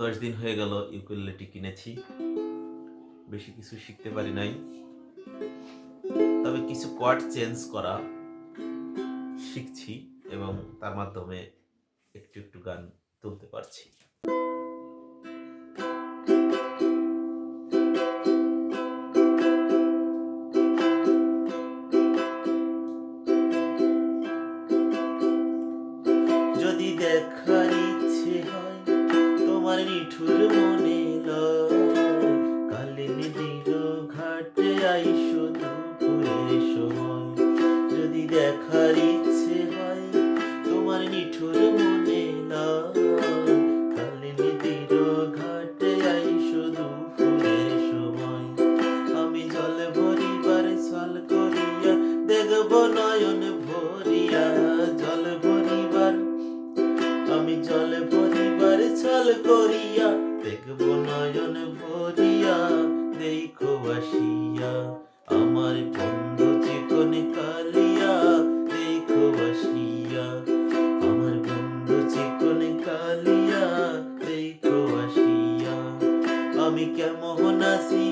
দশ দিন হয়ে গেল ইউকুলেলেটি কিনেছি। বেশি কিছু শিখতে পারি নাই। তবে কিছু কোয়ার্ড চেঞ্জ করা শিখছি এবং তার মাধ্যমে একটু একটু গান তুলতে পারছি। যদি তোমার নিঠুর মনে লয় কালে নদীর ঘাটে আই শুধু পুরের সময়। যদি দেখার ইচ্ছে হয় তোমার নিঠুর মনে লয় কালে নদীর ঘাটে আই শুধু ফুলের সময়। আমি জল ভরিবার ছল করিয়া দেখব নয়ন ভরিয়া। খেয়াল করিয়া, দেখব নয়ন ভরিয়া, দেখো আসিয়া, আমার বন্ধু চিকন কালিয়া, দেখো আসিয়া, আমার বন্ধু চিকন কালিয়া, দেখো আসিয়া, আমি কেমন আছি?